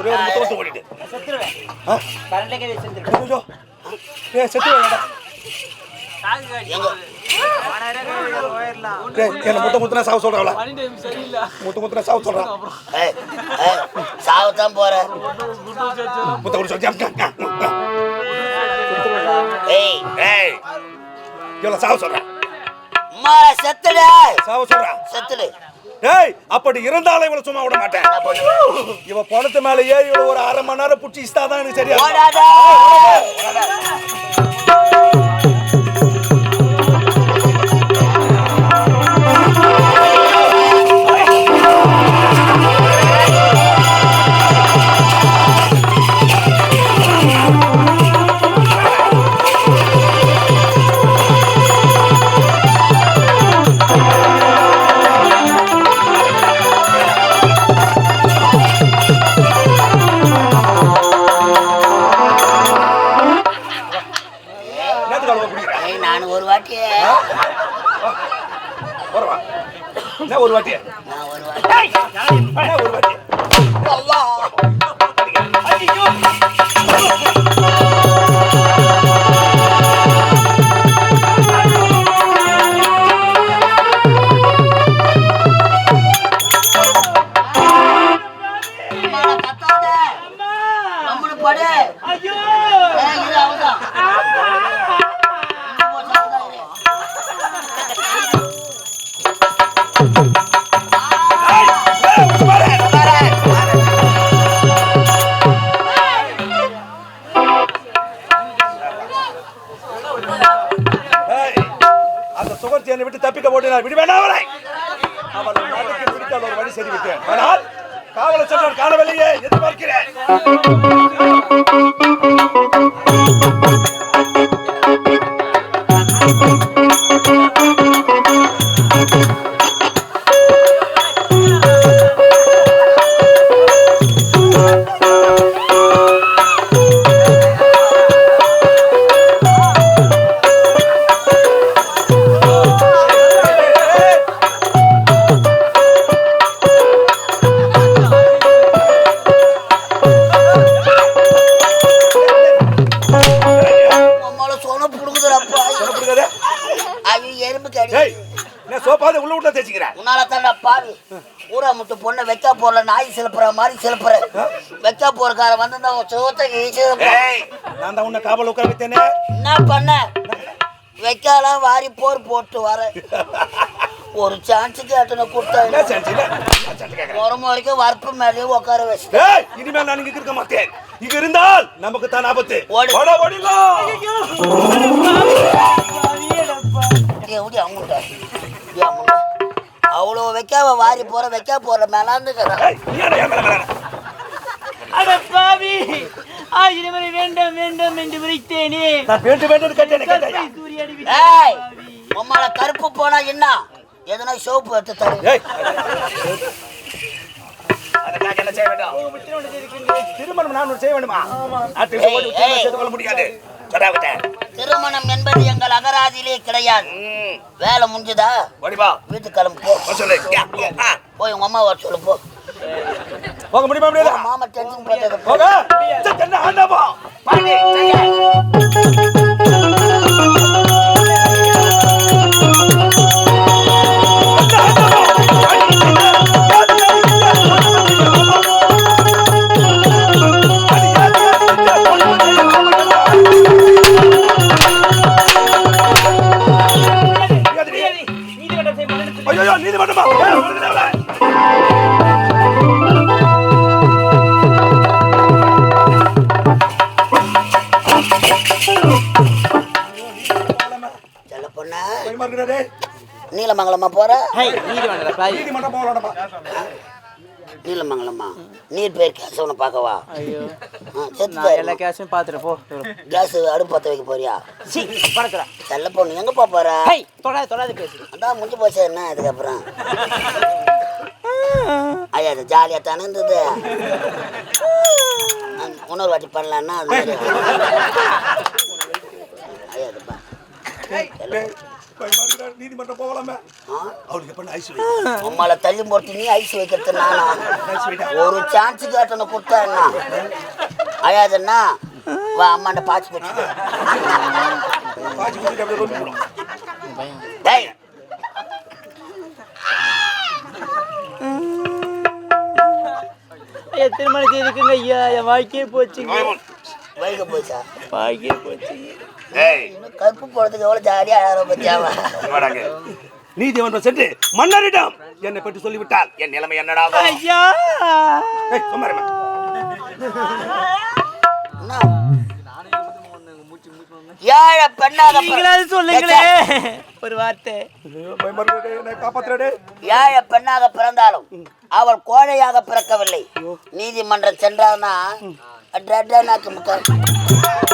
ஒரே ஒரு முத்தம் மட்டும் ஓடிட்டு செத்துருவேன். கை செத்துருவேன். என்ன முத்த முத்தனா சாவ சொல்றாங்களா முத்த முத்தனா சாவ சொல்றான். ஏய், ஏய், சாவத்தான் போற. முத்த குடி சொல்லி சாவ சொல்றான். அம்மா செத்துடு. சாவ செத்துடு. ஏய் அப்படி இருந்தாலும் இவளை சும்மா விட மாட்டேன்? இவ பணத்து மேல ஏறி ஒரு அரை மணி நேரம் புடிச்சு இஸ்தாதான் எனக்கு சரியா வாட்டி ஒரு வாட்டி ஒரு வாட்டி ஒரு வாட்டி Música உன்னால தான்டா பாவி. ஊரா முட்டு பொண்ணை வைக்கா போறல நாய் சிலப்புற மாதிரி சிலப்புற வைக்கா போறக்கார வந்து இந்த ஏய் நான் தான் உன்னை காவல் உட்கார வைத்தேனே என்ன பண்ண வைக்காலாம் வாரி போர் போட்டு வர ஒரு சான்ஸுக்கு எத்தனை என்ன கொடுத்தா ஒரு வரைக்கும் வரப்பு மேலேயே உட்கார வச்சு ஏய் இனிமேல் நான் இங்க இருக்க மாட்டேன் இங்க இருந்தால் நமக்கு தான் ஆபத்து ஓடு. ஓட அவ்வளோ வைக்காம வாரி போற வைக்கா போற மேலாந்துக்கிறேன். ஏய் நீ என்ன ஏன் மேல மேல? அட பாவி! ஆயிரமலை வேண்டாம் வேண்டாம் என்று விரித்தேனே. வேண்டும் வேண்டும் கேட்டேன் ஏய் உம்மால கருப்பு போனா என்ன? எதனா சோப்பு எடுத்து தரு. ஏய். அதற்காக என்ன செய்ய வேண்டும்? திருமணம் நான் செய்ய வேண்டுமா? முடியாது. திருமணம் என்பது எங்கள் அகராதியிலே கிடையாது. வேலை முடிஞ்சுதா? வீட்டுக்கு கிளம்பு. போய் உங்க அம்மா வர சொல்லு போ. போக முடியுமா முடியாதா மாமா டென்ஷன் போட்டது போ. போக. பொண்ணா? பயமா இருக்குடா நீலமங்கலமா போற? நீதிமன்றம் நீலமங்கலமா நீர் பேர் பார்க்கவா ஆ, செத்து நான் எல்லா கேஸையும் பார்த்துட்டு போ கேஸ் அடுப்பு பற்ற வைக்க போறியா? சி பணக்கிறா செல்ல பொண்ணு எங்க போப் போற? ஹை தொடாது தொடாது பேசு அதான் முடிஞ்சு போச்சு என்ன அதுக்கப்புறம் ஐயா அது ஜாலியாக தானே இருந்தது. இன்னொரு வாட்டி பண்ணலான்னா அது. ஐயா அது பா. பயமா இருக்குடா. நீதிமன்றம் போகலாமே. அவளுக்கு எப்ப ஐஸ் வை. அம்மால தள்ளி போட்டு நீ ஐஸ் வைக்கிறது நானா? ஒரு சான்ஸ் கேட்டன கொடுத்தா என்ன? அழாதண்ணா? வா அம்மாண்ட பாச்சு வச்சுக்க பாச்சு விடும் டேய். ஐயா திருமணம் செய்துக்குங்க ஐயா என் வாழ்க்கையே போச்சுங்க. வைக போச்சா? வாழ்க்கையே போச்சுங்க. ஏய் இன்னும் கருப்பு போடுறதுக்கு எவ்வளவு ஜாலியா அழகாக பத்தியாவா நீதிமன்றம் சென்று மன்னரிடம் என்னை பற்றி சொல்லிவிட்டால் என் நிலைமை என்னடா? ஐயா. ஏழை பெண்ணாக நீங்களாவது சொல்லுங்களே ஒரு வார்த்தை. ஏழை பெண்ணாக பிறந்தாலும் அவள் கோழையாக பிறக்கவில்லை. நீதிமன்றம் சென்றார்னா நாக்கு முக்க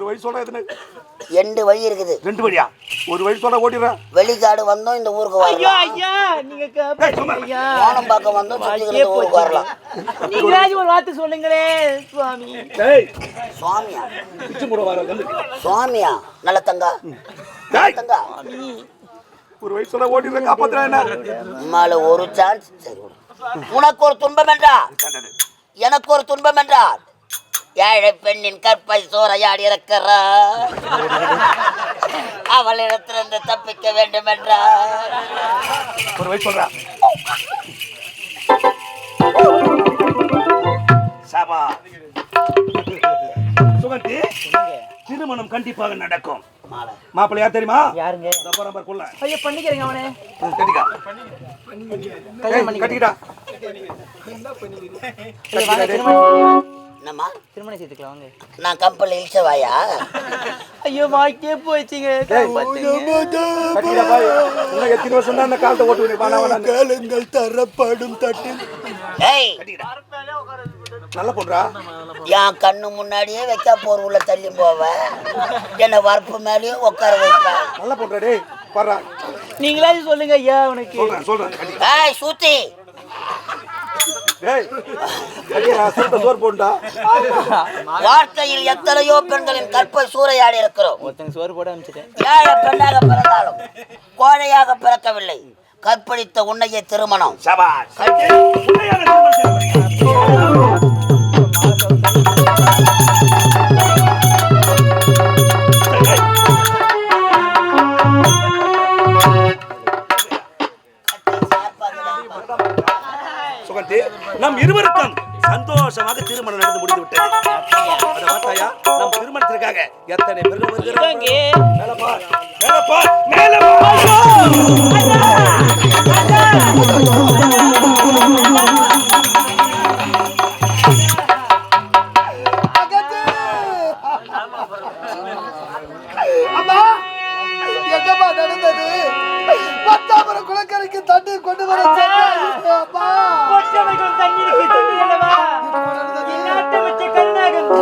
ஒரு வழி சொல்றா எதுன்னு? ரெண்டு வழி இருக்குது. ரெண்டு வழியா? ஒரு வழி சொல்றா ஓடிடுறேன். வெளிக்காடு வந்தோம் இந்த ஊருக்கு ஐயோ வரலாம். ஐயா நீங்க ஐயா. கோணம்பாக்கம் வந்தோம் சுத்தி வாழ்க்கையே இந்த ஊருக்கு வரலாம். நீங்களாவது ஒரு வார்த்தை சொல்லுங்களே சுவாமி. டேய் சுவாமியா? பிச்சு மூட வர வந்து. சுவாமியா? நல்ல தங்கா. டேய் தங்கா. ஒரு வழி சொல்ல ஓடிடுறேன் காப்பாத்துறா என்ன? அம்மால ஒரு சான்ஸ் சரி விடு. உனக்கு ஒரு துன்பம் என்றால்? எனக்கு ஒரு துன்பம் என்றால்? ஏழை பெண்ணின் கற்பை சோரையாடி இருக்கிறா அவளிடத்திலிருந்து தப்பிக்க வேண்டும் என்றால் ஒரு வழி சொல்றா. சபா. சுகந்தி திருமணம் கண்டிப்பாக நடக்கும். மாலை. மாப்பிள்ளை யார் தெரியுமா? யாருங்க? நம்பர் நம்பர் கொள்ள. ஐயா பண்ணிக்கிறேங்க அவனே. கட்டிக்கா. கட்டிக்கிட்டா திருமணம். என்னம்மா? திருமணம் செய்துக்கலாம் வாங்க. நான் கம்பெனி இழிச்சவாயா ஐயோ வாழ்க்கையே போச்சுங்க எத்தனை வருஷம் தான் அந்த காலத்தை ஓட்டு கேளுங்கள் தரப்படும் தட்டில் ஏய் நல்ல பொண்ணுடா. என் கண்ணு முன்னாடியே வைக்க போர் உள்ள தள்ளி போவ. என்னை வரப்பு மேலேயும் உட்கார வைப்பேன் நல்ல பொண்ணுடா டேய். நீங்களாவது சொல்லுங்க ஐயா உனக்கு. சொல்றேன் சொல்றேன். ஏய் சூத்தி. சோறு வாழ்க்கையில் எத்தனையோ பெண்களின் கற்பை சூறையாடி இருக்கிறோம். ஒருத்தங்க சோறு போட அனுப்பிச்சிட்டேன். ஏழை பெண்ணாக பிறந்தாலும் கோழையாக பிறக்கவில்லை. கற்பழித்த உன்னையே திருமணம். சுகந்தி நம் இருவருக்கும் சந்தோஷமாக திருமணம் நடந்து முடிந்து விட்டது அதை பார்த்தாயா நம் திருமணத்திற்காக எத்தனை பேர்கள் வருகிறார்கள் இங்க மேல பார் மேல பார் மேல பார்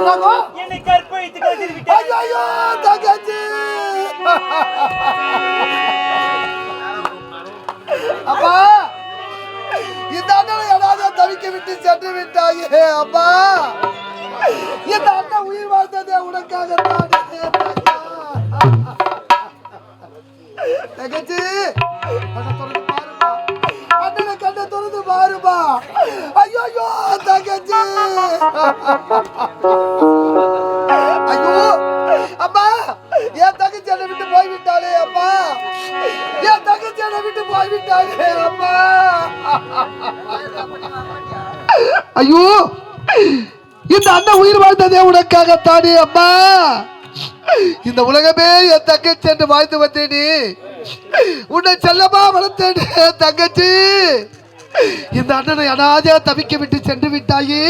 என்னங்கோ? என்னை கற்பழித்து கொண்டு விட்டார் ஐயோ தங்கச்சி. அப்பா இந்த அண்ணனை எடாத தவிக்க விட்டு சென்று விட்டாயே அப்பா. இந்த அண்ணன் உயிர் வாழ்ந்ததே உனக்காக தங்கச்சி தங்கச்சி ஐயோ அம்மா என் தங்கச்சி என்னை விட்டு போய்விட்டாளே அம்மா. என் தங்கச்சி என்னை விட்டு போய்விட்டாளே அம்மா. ஐயோ இந்த அண்ணன் உயிர் வாழ்ந்ததே உனக்காகத்தானே அம்மா. இந்த உலகமே என் தங்கச்சி என்று வாழ்ந்து வந்தேனே. உன்னை செல்லமா வளர்த்தேன் என் தங்கச்சி. இந்த அண்ணனை அனாதையா தவிக்க விட்டு சென்று விட்டாயே.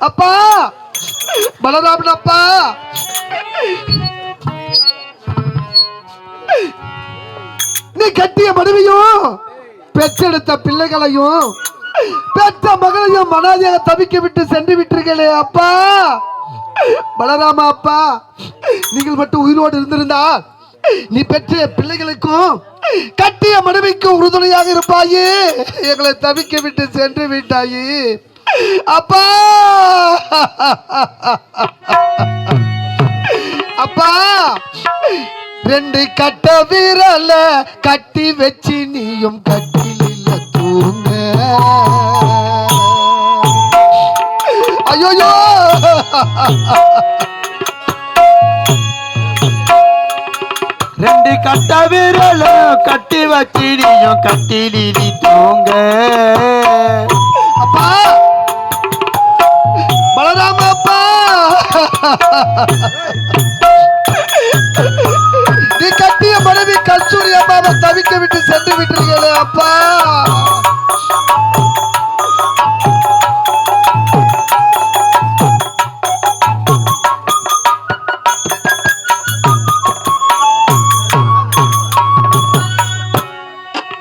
அப்பா! பலராமன் அப்பா! நீ கட்டிய மனைவியும் பெற்றெடுத்த பிள்ளைகளையும் பெற்ற மகளையும் மனாதியாக தவிக்க விட்டு சென்று விட்டீர்களே அப்பா! பலராமா அப்பா! நீங்கள் மட்டும் உயிரோடு இருந்திருந்தால் நீ பெற்ற பிள்ளைகளுக்கும் கட்டிய மனைவிக்கு உறுதுணையாக இருப்பாயே. எங்களை தவிக்க விட்டு சென்று விட்டாயே. அப்பா! அப்பா! ரெண்டு கட்ட விரல கட்டி வச்சு நீயும் கட்டில தூங்க. ஐயோயோ! ரெண்டு கட்ட விரலும் கட்டி வச்சிடியும் கட்டிலி தூங்க. அப்பா! பலராம அப்பா! நீ கட்டிய மனைவி கஸ்தூரி அம்மாவை தவிக்க விட்டு சென்று விட்டீர்களே அப்பா!